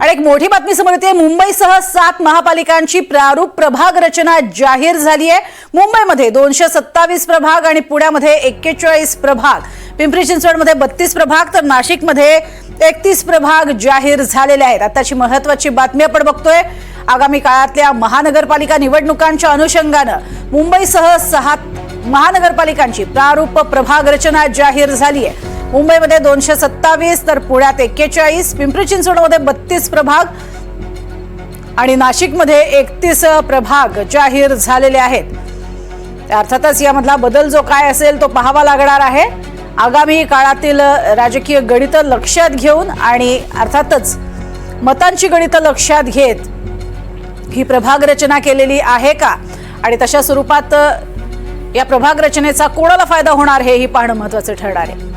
आणि एक मोठी बातमी समोर येते. मुंबईसह सात महापालिकांची प्रारूप प्रभाग रचना जाहीर झाली आहे. मुंबईमध्ये दोनशे सत्तावीस प्रभाग आणि पुण्यामध्ये एक्केचाळीस प्रभाग. पिंपरी चिंचवडमध्ये बत्तीस प्रभाग तर नाशिकमध्ये एकतीस प्रभाग जाहीर झालेले आहेत. आताची महत्वाची बातमी आपण बघतोय. आगामी काळातल्या महानगरपालिका निवडणुकांच्या अनुषंगानं मुंबईसह सहा महानगरपालिकांची प्रारूप प्रभाग रचना जाहीर झाली आहे. मुंबईमध्ये दोनशे सत्तावीस तर पुण्यात एक्केचाळीस पिंपरी चिंचवडमध्ये बत्तीस प्रभाग आणि नाशिकमध्ये एकतीस प्रभाग जाहीर झालेले आहेत. अर्थातच यामधला बदल जो काय असेल तो पाहावा लागणार आहे. आगामी काळातील राजकीय गणितं लक्षात घेऊन आणि अर्थातच मतांची गणितं लक्षात घेत ही प्रभाग रचना केलेली आहे का? आणि तशा स्वरूपात या प्रभाग रचनेचा कोणाला फायदा होणार हे ही पाहणं महत्वाचं ठरणार आहे.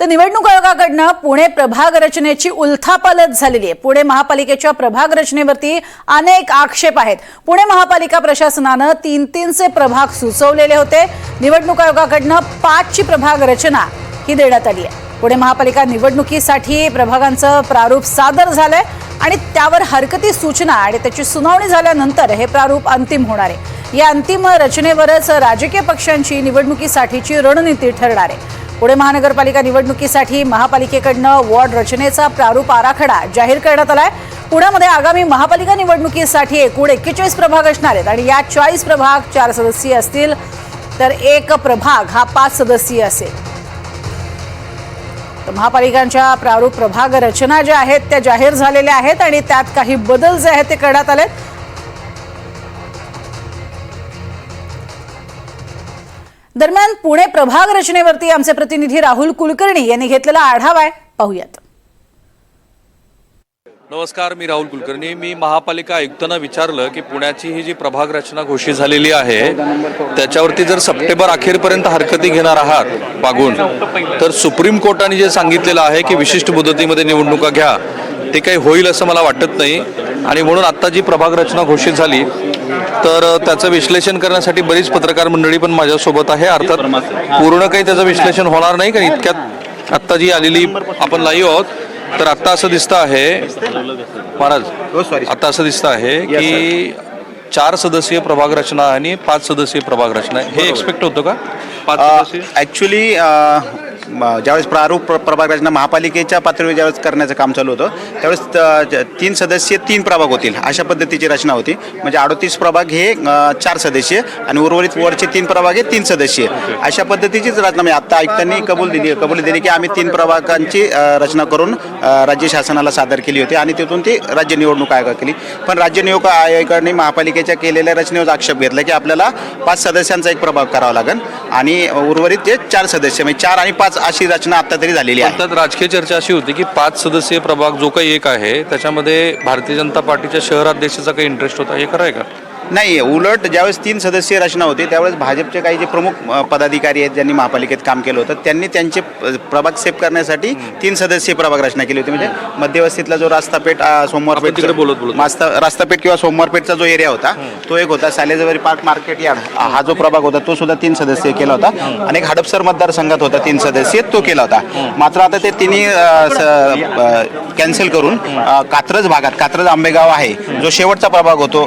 तर निवडणूक आयोगाकडनं पुणे प्रभाग रचनेची उलथापालथ झालेली आहे. पुणे महापालिकेच्या प्रभाग रचनेवरती अनेक आक्षेप आहेत. पुणे महापालिका प्रशासनानं तीन तीनचे प्रभाग सुचवलेले होते. निवडणूक आयोगाकडनं पाचची प्रभाग रचना ही देण्यात आली आहे. पुणे महापालिका निवडणुकीसाठी प्रभागांचं प्रारूप सादर झालंय आणि त्यावर हरकती सूचना आणि त्याची सुनावणी झाल्यानंतर हे प्रारूप अंतिम होणार आहे. या अंतिम रचनेवरच राजकीय पक्षांची निवडणुकीसाठीची रणनीती ठरणार आहे. पुणे महानगरपालिका निवडणुकीसाठी महापालिकेकडनं वॉर्ड रचनेचा प्रारूप आराखडा जाहीर करण्यात आलाय. पुण्यामध्ये आगामी महापालिका निवडणुकीसाठी एकूण एक्केचाळीस प्रभाग असणार आहेत आणि या चाळीस प्रभाग चार सदस्यीय असतील तर एक प्रभाग हा पाच सदस्यीय असेल. तर महापालिकांच्या प्रारूप प्रभाग रचना ज्या आहेत त्या जाहीर झालेल्या आहेत आणि त्यात काही बदल जे आहेत ते करण्यात आलेत. दरम्यान पुणे प्रभाग रचनेवरती आमचे प्रतिनिधी राहुल कुलकर्णी यांनी घेतलेला आढावा आहे. पाहूयात. नमस्कार मी राहुल कुलकर्णी. मी महापालिका आयुक्तांना विचारलं की पुण्याची ही जी प्रभाग रचना घोषित झालेली आहे त्याच्यावरती जर सप्टेंबर अखेरपर्यंत हरकती घेणार आहात मागून तर सुप्रीम कोर्टाने जे सांगितलेलं आहे की विशिष्ट मुदतीमध्ये निवडणुका घ्या. ते काही होईल असं मला वाटत नाही. आणि म्हणून आत्ता जी प्रभाग रचना घोषित झाली तर त्याचं विश्लेषण करण्यासाठी बरीच पत्रकार मंडळी पण माझ्यासोबत आहे. अर्थात पूर्ण काही त्याचं विश्लेषण होणार नाही कारण इतक्यात आत्ता जी आलेली आपण लाईव्ह आहोत तर आत्ता असं दिसतं आहे महाराज आता असं दिसतं आहे की चार सदस्यीय प्रभाग रचना आणि पाच सदस्यीय प्रभाग रचना हे एक्सपेक्ट होतं का? ॲक्च्युली ज्यावेळेस प्रारूप प्र- प्रभाग रचना महापालिकेच्या पातळीवर ज्यावेळेस करण्याचं काम चालू होतं त्यावेळेस तीन सदस्यीय तीन प्रभाग होतील अशा पद्धतीची रचना होती. म्हणजे अडोतीस प्रभाग हे चार सदस्यीय आणि उर्वरित वरचे तीन प्रभाग हे तीन सदस्यीय अशा पद्धतीचीच रचना म्हणजे आत्ता आयुक्तांनी कबूल दिली कबूल दिली की आम्ही तीन प्रभागांची रचना करून राज्य शासनाला सादर केली होती आणि तिथून ती राज्य निवडणूक आयोगा केली. पण राज्य निवडणूक आयोगाने महापालिकेच्या केलेल्या रचनेवर आक्षेप घेतला की आपल्याला पाच सदस्यांचा एक प्रभाग करावा लागेल आणि उर्वरित जे चार सदस्य म्हणजे चार आणि पाच अशी रचना आता तरी झालेली आहे. राजकीय चर्चा अशी होती की पाच सदस्यीय प्रभाग जो काही एक आहे त्याच्यामध्ये भारतीय जनता पार्टीच्या शहराध्यक्षाचा काही इंटरेस्ट होता हे खरं आहे का? नाही उलट ज्यावेळेस तीन सदस्यीय रचना होती त्यावेळेस भाजपचे काही जे प्रमुख पदाधिकारी आहेत ज्यांनी महापालिकेत काम केलं होतं त्यांनी त्यांचे प्रभाग सेव्ह करण्यासाठी तीन सदस्यीय प्रभाग रचना केली होती. म्हणजे मध्यवस्तीतला जो रास्तापेठ अ, सोमवारपेठ तिकडे बोलत बोलत. मास्ता रास्तापेठ किंवा सोमवारपेठचा जो एरिया होता तो एक होता. सालेजवारी पार्क मार्केट यार्ड हा जो प्रभाग होता तो सुद्धा तीन सदस्यीय केला होता. आणि एक हडपसर मतदारसंघात होता तीन सदस्यीय तो केला होता. मात्र आता ते तिन्ही कॅन्सल करून कात्रज भागात कात्रज आंबेगाव आहे जो शेवटचा प्रभाग होतो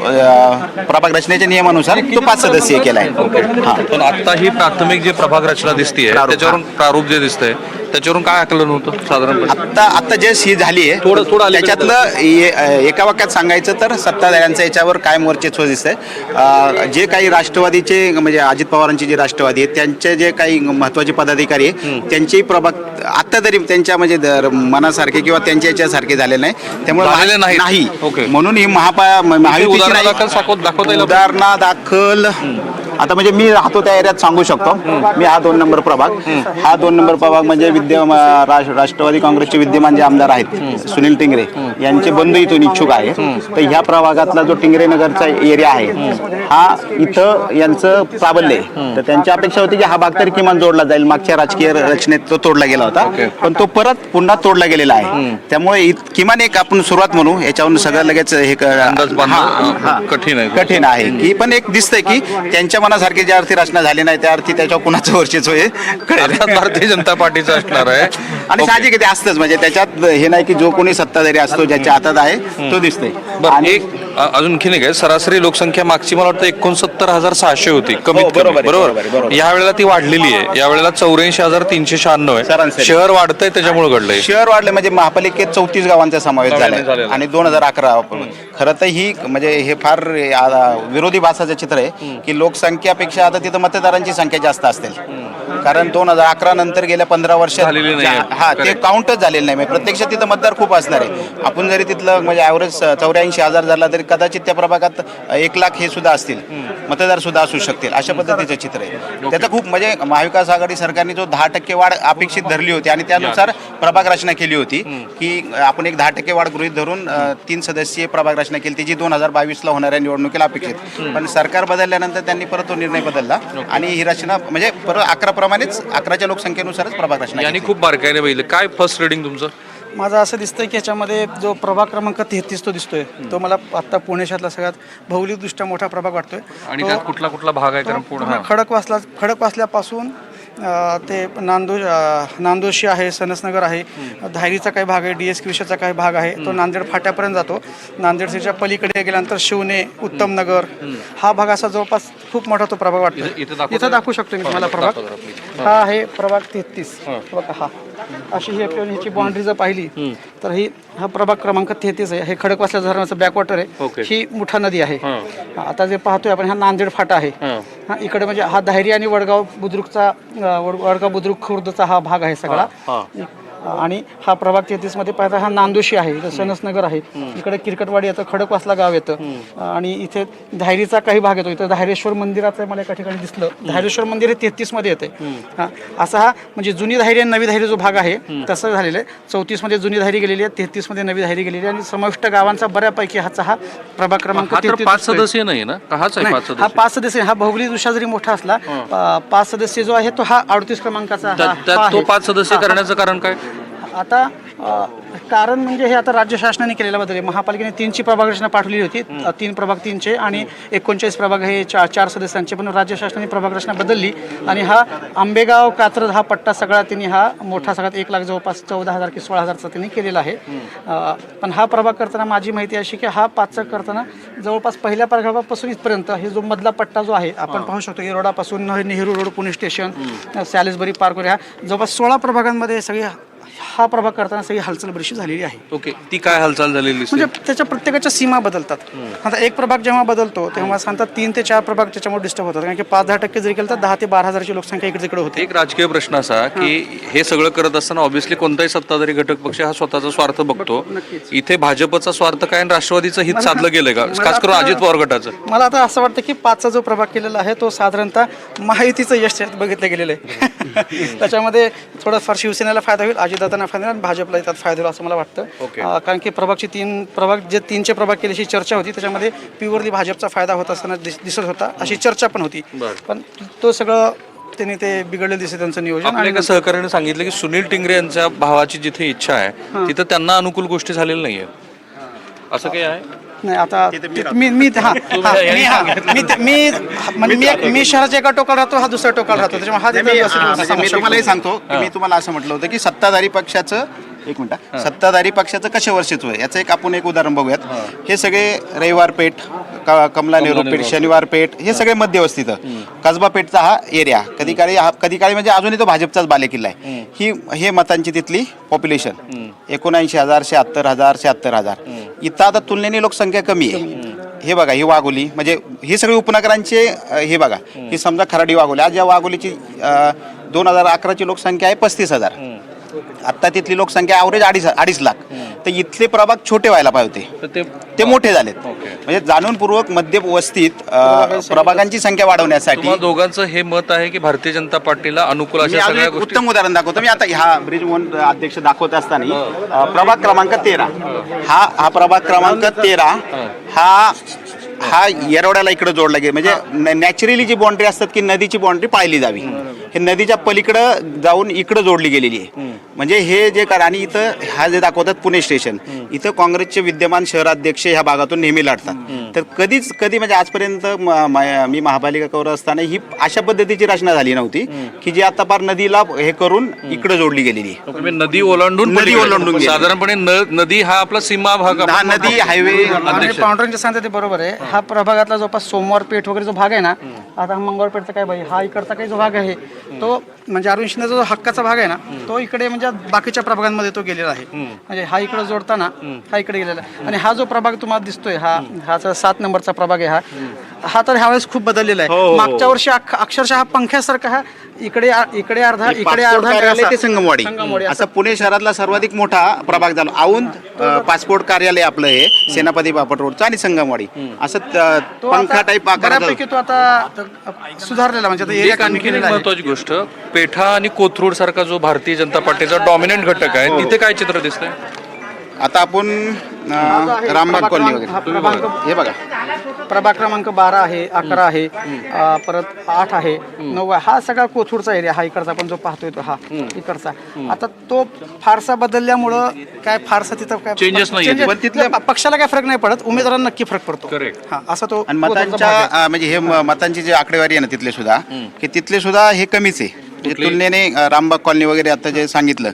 प्रभाग रचनेच्या नियमानुसार तो पाच सदस्यीय केला आहे हा पण आता ही प्राथमिक जी प्रभाग रचना दिसतीये त्याच्यावरून प्रारूप जे दिसतंय त्याच्यावरून काय आकलन होतं साधारणपणे? आत्ता आत्ता जस्ट ही झाली आहे थोडं- थोडं अलीकडे त्याच्यातलं ए- एका वाक्यात सांगायचं तर सत्ताधाऱ्यांचं याच्यावर काय वर्चस्व दिसतंय जे काही राष्ट्रवादीचे म्हणजे अजित पवारांची जे राष्ट्रवादी आहेत त्यांचे जे काही महत्त्वाचे पदाधिकारी आहे त्यांचेही प्रभाग आत्ता तरी त्यांच्या म्हणजे दर- मनासारखे किंवा त्यांच्या याच्यासारखे झाले नाही. झालेले नाहीत. नाही. ओके. म्हणून ही महापा महायुतीची उदाहरणं नाही- दाखल दाखवता येईल? उदाहरणा दाखल आता म्हणजे मी राहतो त्या एरियात सांगू शकतो. मी हा दोन नंबर प्रभाग. हा दोन नंबर प्रभाग म्हणजे विद्य म- राष्ट्र- राष्ट्रवादी काँग्रेसचे विद्यमान जे आमदार आहेत सुनील टिंगरे यांचे बंधू इथून इच्छुक आहे. तर ह्या प्रभागातला जो टिंगरे नगरचा एरिया आहे हा इथं यांचं प्राबल्य आहे. तर त्यांची अपेक्षा होती की हा भाग तरी किमान जोडला जाईल. मागच्या राजकीय रचनेत तो तोडला गेला होता. पण तो परत पुन्हा तोडला गेलेला आहे. त्यामुळे किमान एक आपण सुरुवात म्हणू. याच्यावरून सगळं लगेच हे हा, हा. कठीण आहे. कठीण आहे. की पण एक दिसतंय की त्यांच्या मनात कोणासारखी ज्या अर्थी रचना झाली नाही त्या अर्थी त्याच्यावर कुणाचं कळेल. अर्थात भारतीय जनता पार्टीचा असणार आहे. आणि साहजिक आहे ते असतंच. म्हणजे त्याच्यात हे नाही की जो कोणी सत्ताधारी असतो ज्याच्या हातात आहे तो दिसतोय. बरं आणि एक अ- अजून आणखीन एक आहे. सरासरी लोकसंख्या मागची मला वाटतं एकोणसत्तर हजार सहाशे होती कमीत हो, कमी. बरोबर आहे, बरोबर? आहे, बरोबर. बरोबर. या वेळेला ती वाढलेली आहे. या वेळेला चौऱ्याऐंशी हजार तीनशे शहाण्णव आहे. सरासरी. शहर वाढतंय त्याच्यामुळे घडलंय. शहर वाढले म्हणजे महापालिकेत चौतीस गावांचा समावेश झाला झालेला. आणि दोन हजार अकरा खरं तर ही म्हणजे हे फार आ, विरोधी भाषाचं चित्र आहे की लोकसंख्यापेक्षा आता तिथं मतदारांची संख्या जास्त असेल कारण दोन हजार अकरा नंतर गेल्या पंधरा वर्षात झालेली नाही आहे. जा- हा ते Correct. काउंटच झालेलं नाही. म्हणजे प्रत्यक्ष तिथं मतदार खूप असणार आहे. आपण जरी तिथलं म्हणजे ॲव्हरेज चौऱ्याऐंशी हजार झाला तरी कदाचित त्या प्रभागात एक लाख हे सुद्धा असतील. मतदार सुद्धा असू शकतील. अशा पद्धतीचं चित्र आहे. त्याचं खूप म्हणजे महाविकास आघाडी सरकारने जो दहा टक्के वाढ अपेक्षित धरली होती आणि त्यानुसार प्रभाग रचना केली होती की आपण एक दहा टक्के वाढ गृहीत धरून अ, तीन सदस्यीय प्रभाग रचना केली. त्याची दोन हजार बावीसला होणाऱ्या निवडणुकीला अपेक्षित. पण सरकार बदलल्यानंतर त्यांनी परत तो निर्णय बदलला. आणि ही रचना म्हणजे परत अकरा प्रमाणेच अकराच्या लोकसंख्येनुसारच प्रभाग रचना यांनी केली. खूप बारकाईने बघितलं. काय फर्स्ट रिडिंग तुमचं? माझं असं दिसतंय की याच्यामध्ये जो प्रभाग क्रमांक तेहतीस तो दिसतोय. तो मला आत्ता पुणे शहरातला सगळ्यात भौगोलिकदृष्ट्या मोठा प्रभाग वाटतोय. आणि तो- त्यात कुठला कुठला भाग आहे? कारण पूर्ण पूर्ण खडकवासला खडकवासल्यापासून अं, ते नांदो नांदोशी आहे सनसनगर आहे. धायरीचा काही भाग आहे डी एस विषयाचा काही भाग आहे. तो नांदेड फाट्यापर्यंत जातो. नांदेड सिटीच्या पलीकडे गेल्यानंतर शिवने उत्तम नगर हा भाग असा जवळपास खूप मोठा तो प्रभाग वाटतो. इथं- दाखवू शकतो मी तुम्हाला दाखवा प्रभाग. हा आहे प्रभाग तेहतीस. बघा हा. अशी ही आपल्याला ह्याची बाउंड्री जर पाहिली तर ही हा प्रभाग क्रमांक तेहतीस आहे. हे खडकवासल्या धरणाचं बॅकवॉटर आहे. ही मुठा नदी आहे. आता जे पाहतोय आपण हा नांदेड फाटा आहे. हा. इकडे म्हणजे हा धायरी आणि वडगाव बुद्रुकचा वडगाव बुद्रुक खुर्दचा हा भाग आहे सगळा. आणि हा प्रभाग तेहतीसमध्ये पाहता हा नांदोशी आहे इथं सनसनगर आहे. इकडे किरकटवाडी येतं खडकवासला गाव येतं. आणि इथे धायरीचा काही भाग येतो. इथं धायरेश्वर मंदिराचं मला एका ठिकाणी दिसलं. धायरेश्वर मंदिर हे तेहतीसमध्ये येते हा असा हा म्हणजे जुनी धायरी आणि नवी धायरी जो भाग आहे तसं झालेलं आहे. चौतीसमध्ये जुनी धायरी गेलेली आहे तेहतीसमध्ये नवी धायरी गेलेली आहे आणि समाविष्ट गावांचा बऱ्यापैकी हाचा हा प्रभाग क्रमांक तर 33 पाच. सदस्य नाही ना? हाच हा पाच सदस्य हा भौगोलिक दृष्ट्या जरी मोठा असला पाच सदस्य जो आहे तो हा अडतीस क्रमांकाचा तो. पाच सदस्य करण्याचं कारण काय? आता कारण म्हणजे हे आता राज्य शासनाने केलेला बदल आहे. महापालिकेने तीनची प्रभाग रचना पाठवली होती. तीन प्रभाग तीनचे आणि एकोणचाळीस प्रभाग हे चार चार सदस्यांचे. पण राज्य शासनाने प्रभाग रचना बदलली आणि हा आंबेगाव कात्रज हा पट्टा सगळा त्यांनी हा मोठा सगळ्यात एक लाख जवळपास चौदा हजार की सोळा हजारचा त्यांनी केलेला आहे. पण हा प्रभाग करताना माझी माहिती अशी की हा पाचचा करताना जवळपास पहिल्या प्रभागापासून इथपर्यंत हे जो मधला पट्टा जो आहे आपण पाहू शकतो की रोडापासून Nehru road Pune station Salisbury park वगैरे हा जवळपास सोळा प्रभागांमध्ये सगळी हा प्रभाग करताना सगळी हालचाल बरीचशी झालेली आहे. ओके ती काय हालचाल झालेली दिसते? म्हणजे त्याच्या प्रत्येकाच्या सीमा बदलतात. आता एक प्रभाग जेव्हा बदलतो तेव्हा सांगतात तीन ते चार प्रभाग त्याच्यामुळे डिस्टर्ब होतात. कारण की पाच दहा टक्के जरी केलं तर दहा ते बारा हजारची लोकसंख्या इकडे तिकडे होते. एक राजकीय प्रश्न असा की हे सगळं करत असताना ऑब्व्हियसली कोणताही सत्ताधारी घटक पक्ष हा स्वतःचा स्वार्थ बघतो. नक्कीच. इथे भाजपचा स्वार्थ काय आणि राष्ट्रवादीचं हित साधलं गेलंय का? मला खास करून आता- अजित पवार गटाचं. मला आता असं वाटतं की पाचचा जो प्रभाग केलेला आहे तो साधारणतः महायुतीचं यश त्यात बघितलं गेलेलं आहे. त्याच्यामध्ये थोडंफार शिवसेनेला फायदा होईल अजितदादांना फायदा होईल आणि भाजपला त्यात फायदा होईल असं मला वाटतं. कारण की प्रभागची तीन प्रभाग जे तीनचे प्रभाग केल्याची चर्चा होती त्याच्यामध्ये प्युअरली भाजपचा फायदा होत असताना दिस- दिसत होता अशी चर्चा पण होती. पण तो सगळं त्यांनी ते बिघडलं दिसत त्यांचं नियोजन आणि एका सहकार्याने सांगितलं की सुनील टिंगरे यांच्या भावाची जिथे इच्छा आहे तिथं त्यांना अनुकूल गोष्टी झालेल्या नाहीये असं काही आहे? नाही आता मी मी हा हा, मी हा मी मी म्हणजे मी मी शहराच्या एका टोकाला राहतो हा दुसऱ्या टोकाला राहतो. त्याच्यामुळे हा नाही, तिथं मी असं म्हणजे सांगू मी शकतो. तुम्हाला हे सांगतो की मी तुम्हाला असं म्हटलं होतं की सत्ताधारी पक्षाचं एक मिनिट सत्ताधारी पक्षाचं कसे वर्षित्व आहे याचं एक आपण एक उदाहरण बघूयात. हे. सगळे रविवार पेठ क- कमला नेहरू पेठ शनिवार पेठ हे सगळे मध्यवस्थित. कसबा पेठचा हा एरिया कधी काळी हा कधी काळी म्हणजे अजूनही तो भाजपचाच बालेकिल्ला आहे. ही हे मतांची तिथली पॉप्युलेशन एकोणऐंशी हजार शहात्तर हजार शहात्तर हजार. इथं आता तुलनेने लोकसंख्या कमी आहे. हे बघा ही वाघोली म्हणजे ही सगळी उपनगरांचे अ, हे बघा ही समजा खराडी वाघोली. आज या वाघोलीची दोन हजार अकराची लोकसंख्या आहे पस्तीस हजार. आत्ता तिथली लोकसंख्या ॲव्हरेज अडीच अडीच लाख. तर इथले प्रभाग छोटे व्हायला पाहिजे होते. ते ते मोठे झालेत. म्हणजे जाणूनपूर्वक मध्य वस्तीत प्रभागांची संख्या वाढवण्यासाठी तुम्हा दोघांचं हे मत आहे की भारतीय जनता पार्टीला अनुकूल उत्तम उदाहरण दाखवतो. मी आता ह्या ब्रिज वन अध्यक्ष दाखवत असताना प्रभाग क्रमांक तेरा. हा हा प्रभाग क्रमांक तेरा हा हा येरवड्याला इकडे जोडला गेला. म्हणजे नॅचरली जी बाउंड्री असतात की नदीची बाउंड्री पाळली जावी. हे नदीच्या पलीकडं जाऊन इकडं जोडली गेलेली आहे. म्हणजे हे जे कारण आणि इथं हा जे दाखवतात पुणे स्टेशन इथं काँग्रेसचे विद्यमान शहराध्यक्ष ह्या भागातून नेहमी लढतात. तर कधीच कधी म्हणजे आजपर्यंत म- म- मी महापालिका कवर असताना ही अशा पद्धतीची रचना झाली नव्हती की जी आता पार नदीला हे करून इकडं जोडली गेलेली नदी ओलांडून नदी. ओलांडून. साधारणपणे नदी हा आपला सीमा भाग हा नदी हायवे आणि पांढऱ्यांचे सांगते ते बरोबर आहे. हा. प्रभागातला जवळपास सोमवार पेठ वगैरे जो भाग आहे ना आता हा मंगळवार पेठचा काय भाई हा इकडचा काही जो भाग आहे तो म्हणजे अरुण शिंदेचा जो हक्काचा भाग आहे ना तो इकडे म्हणजे बाकीच्या प्रभागांमध्ये तो गेलेला आहे. म्हणजे हा इकडे जोडताना हा इकडे गेलेला आहे. आणि हा जो प्रभाग तुम्हाला दिसतोय हा हा सात नंबरचा प्रभाग आहे हा हा तर ह्यावेळेस खूप बदललेला हो, आहे हो. मागच्या वर्षी अक्षरशः हा पंख्यासारखा हा इकडे इकडे अर्धा इकडे पासपोर्ट अर्धा कार्यालय असा- ते संगमवाडी. संगमवाडी असं. पुणे शहरातला सर्वाधिक मोठा प्रभाग झाला. औंध पासपोर्ट कार्यालय आपलं हे सेनापती बापट रोडचं आणि संगमवाडी. असं त- तो पंखा आता टाईप आकाराचा बऱ्यापैकी तो आता सुधारलेला म्हणजे आता एरिया एक कमी आणखी एक केलेला आहे. महत्वाची गोष्ट पेठा आणि कोथरूड सारखा जो भारतीय जनता पार्टीचा डॉमिनंट घटक आहे तिथे काय चित्र दिसतंय? आता आपण अ, रामबाग कॉलनी वगैरे. हा हे बघा. प्रभाग क्रमांक बारा आहे अकरा आहे अ, परत आठ आहे नऊ आहे. हा सगळा कोथरूडचा एरिया हा इकडचा आपण जो पाहतोय तो हा इकडचा. आता तो फारसा बदलल्यामुळं काय फारसा तिथं काय Changes नाहीये. changes- पण तिथल्या- प- पक्षाला काय फरक नाही पडत. उमेदवारांना नक्की फरक पडतो. Correct. हा असा तो आणि कोथरूडचा मतांच्या भाग आहे. अ, म्हणजे हे म- मतांची जी आकडेवारी आहे ना तिथले सुद्धा की तिथले सुद्धा हे कमीच आहे. म्हणजे तुलनेने अ, रामबाग कॉलनी वगैरे आता जे सांगितलं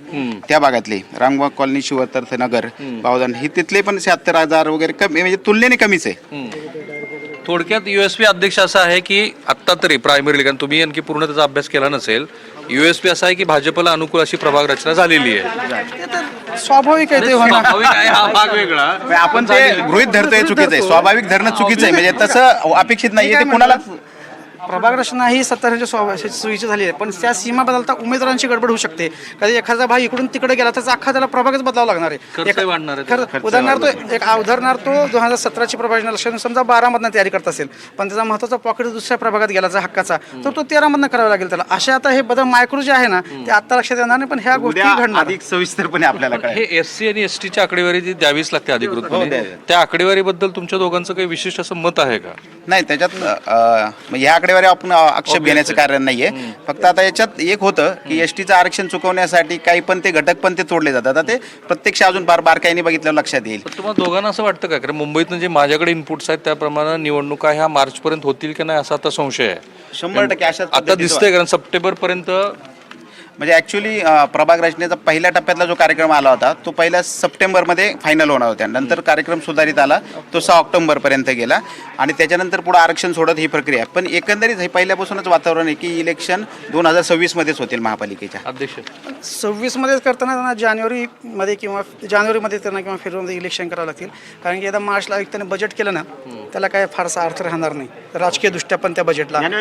त्या भागातले. रामबाग कॉलनी शिवतर्थ नगर बावधन ही तिथले पण शहात्तर हजार वगैरे कमी म्हणजे तुलनेने कमीच आहे. थोडक्यात युएसपी अध्यक्ष असा आहे की आत्ता तरी प्रायमरी कारण तुम्ही आणखी पूर्ण त्याचा अभ्यास केला नसेल युएसपी असा आहे की भाजपला अनुकूल अशी प्रभाग रचना झालेली आहे. स्वाभाविक आहे ते होणार स्वाभाविक आहे हा भाग वेगळा. आपण ते गृहित धरतोय चुकीचं आहे. स्वाभाविक धरणं चुकीचं आहे. म्हणजे तसं अपेक्षित नाही काय ते कुणालाच प्रभाग रचना ही सत्तारांच्या स्वभावाची सोयीची झाली आहे. पण त्या सीमा बदलता उमेदवारांची गडबड होऊ शकते. कधी एखादा भाई इकडून तिकडे गेला तर अख्खा त्याला प्रभागच बदलावा लागणार आहे. खर्चही एका- वाढणार आहे खर्च- उदाहरणार्थ एक उदाहरणार्थ दोन हजार सतराची प्रभाजन लक्षात समजा बारामधनं तयारी करत असेल पण त्याचा महत्त्वाचा पॉकेट दुसऱ्या प्रभागात गेला जा हक्काचा तर तो तेरामधनं करावा लागेल त्याला. असे आता हे बदल मायक्रो जे आहे ना ते आता लक्षात येणार नाही पण ह्या गोष्टी उद्या घडणार. अधिक सविस्तरपणे आपल्याला कळेल हे एस सी आणि एस टीची आकडेवारी जी द्यावीच लागते हो, अधिकृतपणे द्यावी. त्या आकडेवारीबद्दल तुमच्या दोघांचं काही विशिष्ट असं मत आहे का? नाही त्याच्यात अ, ह्या आकडेवारी आपण आक्षेप घेण्याचं कारण नाहीये. फक्त आता याच्यात एक होतं की एस टीचं आरक्षण चुकवण्यासाठी काही पण ते घटक पण ते तोडले जातात. आता ते प्रत्यक्ष अजून फार बारकाईने बघितल्यावर लक्षात येईल. तुम्हाला दोघांना असं वाटतं का? कारण मुंबईतनं जे माझ्याकडे इनपुट्स आहेत त्याप्रमाणे निवडणुका ह्या मार्चपर्यंत होतील की नाही असा आता संशय आहे. शंभर टक्के अशाच आता दिसतंय कारण सप्टेंबर पर्यंत म्हणजे ऍक्च्युली प्रभाग रचनेचा पहिल्या टप्प्यातला जो कार्यक्रम आला होता तो पहिल्या सप्टेंबरमध्ये फायनल होणार होत्या नंतर कार्यक्रम सुधारित आला तो सहा ऑक्टोबरपर्यंत गेला. आणि त्याच्यानंतर पुढे आरक्षण सोडत ही प्रक्रिया. आहे. पण एकंदरीत हे पहिल्यापासूनच वातावरण आहे की इलेक्शन दोन हजार सव्वीसमध्येच होतील महापालिकेच्या. अध्यक्ष. सव्वीसमध्ये करताना त्यांना जानेवारीमध्ये किंवा जानेवारीमध्ये त्यांना किंवा फेब्रुवारीमध्ये इलेक्शन करावं लागतील. कारण की एकदा मार्चला एक त्याने बजेट केलं ना त्याला काय फारसा अर्थ राहणार नाही. राजकीय दृष्ट्या पण त्या बजेटला आणि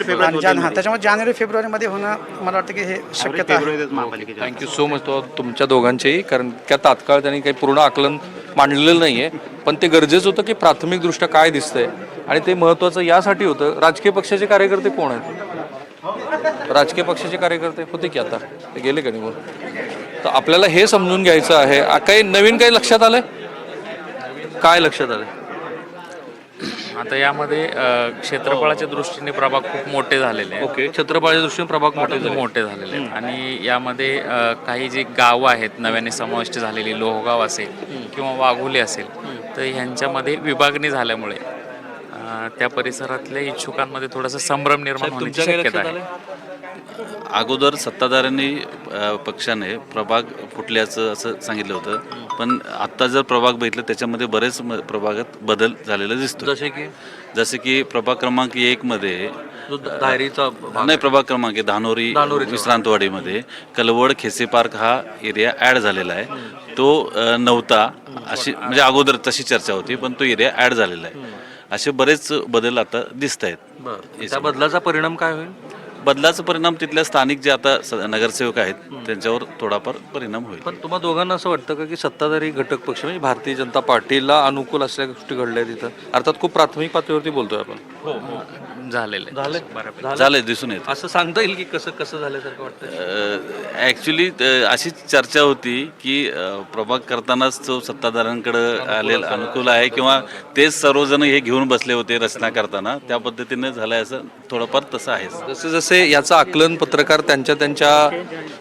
हा, त्याच्यामुळे जानेवारी फेब्रुवारीमध्ये होणं मला वाटतं की हे शक्यता महापालिकेच्या थँक्यू सो मच तो तुमच्या दोघांचेही कारण त्या तात्काळ त्यांनी काही पूर्ण आकलन मांडलेलं नाही आहे पण ते गरजेचं होतं की प्राथमिकदृष्ट्या काय दिसतंय. आणि ते महत्त्वाचं यासाठी होतं. राजकीय पक्षाचे कार्यकर्ते कोण आहेत? राजकीय पक्षाचे कार्यकर्ते होते की आता? ते गेले का निघून तर आपल्याला हे समजून घ्यायचं आहे. काही नवीन काही लक्षात आलंय? काय लक्षात आलंय? आता यामध्ये अ, क्षेत्रफळाच्या दृष्टीने प्रभाग खूप मोठे झालेले आहेत. ओके. छत्रपाळच्या दृष्टीने प्रभाग मोठे झाले मोठे झालेले आहेत. आणि यामध्ये अ, काही जी गावं आहेत नव्याने समाविष्ट झालेली लोहगाव असेल किंवा वाघोली असेल तर ह्यांच्यामध्ये विभागणी झाल्यामुळे अ, त्या परिसरातल्या इच्छुकांमध्ये थोडासा संभ्रम निर्माण होण्याची तुमच्या काही शक्यता लक्षात आहे आलंय? अगोदर सत्ताधाऱ्यांनी पक्षाने प्रभाग फुटल्याचं असं सांगितलं होतं. पण आत्ता जर प्रभाग बघितलं त्याच्यामध्ये बरेच प्रभागात बदल झालेला दिसतो जसे की? जसे की प्रभाग क्रमांक एक मध्ये जो द- दायरीचा भाग नाही प्रभाग क्रमांक धानोरी विश्रांतवाडीमध्ये कलवड खेसे पार्क हा एरिया ऍड झालेला आहे. तो नव्हता अशी म्हणजे अगोदर तशी चर्चा होती पण तो एरिया ऍड झालेला आहे. असे बरेच बदल आता दिसत आहेत त्या बदलाचा परिणाम काय होईल? बदलाचा परिणाम तिथल्या स्थानिक जे आता स- नगरसेवक आहेत त्यांच्यावर थोडाफार परिणाम होईल. पण तुम्हा दोघांना असं वाटतं का की सत्ताधारी घटक पक्ष म्हणजे भारतीय जनता पार्टीला अनुकूल असल्या गोष्टी घडल्या तिथं? अर्थात खूप प्राथमिक पातळीवरती बोलतोय आपण. झालेलं आहे. झाले बऱ्यापैकी. झालंय. दिसून येत असं सांगता येईल की कसं कसं झाल्यासारखं वाटतं ॲक्च्युली अशीच चर्चा होती की अ, प्रभाग करतानाच तो सत्ताधाऱ्यांकडे आलेला अनुकूल आहे किंवा तेच सर्वजण हे घेऊन बसले होते रचना करताना त्या पद्धतीने झालंय असं थोडंफार तसं आहे. जसे जसे याचं आकलन पत्रकार त्यांच्या त्यांच्या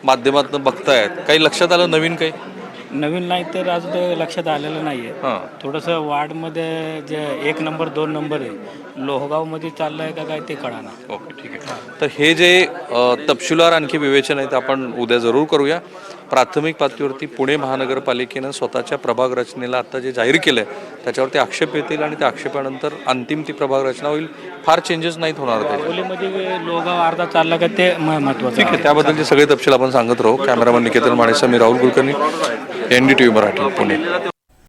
माध्यमातून बघतायत. काही लक्षात आलं नवीन काही? नवीन नाही तर अजून ते लक्षात आलेलं नाही हां. आहे थोडंसं वार्डमध्ये जे एक नंबर दोन नंबर आहे लोहगावमध्ये चाललं आहे का काय ते कळाना. ओके ठीक आहे. तर हे जे अ, तपशीलवार आणखी विवेचन आहे ते आपण उद्या जरूर करूया. प्राथमिक पातळीवरती पुणे महानगरपालिकेनं स्वतःच्या प्रभाग रचनेला आता जे जाहीर केलं आहे त्याच्यावरती आक्षेप येतील आणि त्या आक्षेपानंतर अंतिम ती प्रभाग रचना होईल. फार चेंजेस नाहीत होणार लोहगाव अर्धा चालला का ते महत्वाचं ठीक आहे त्याबद्दलचे सगळे तपशील आपण सांगत राहू. कॅमेरामन निकेतन माणेसा मी Rahul Kulkarni N D T V Marathi Pune.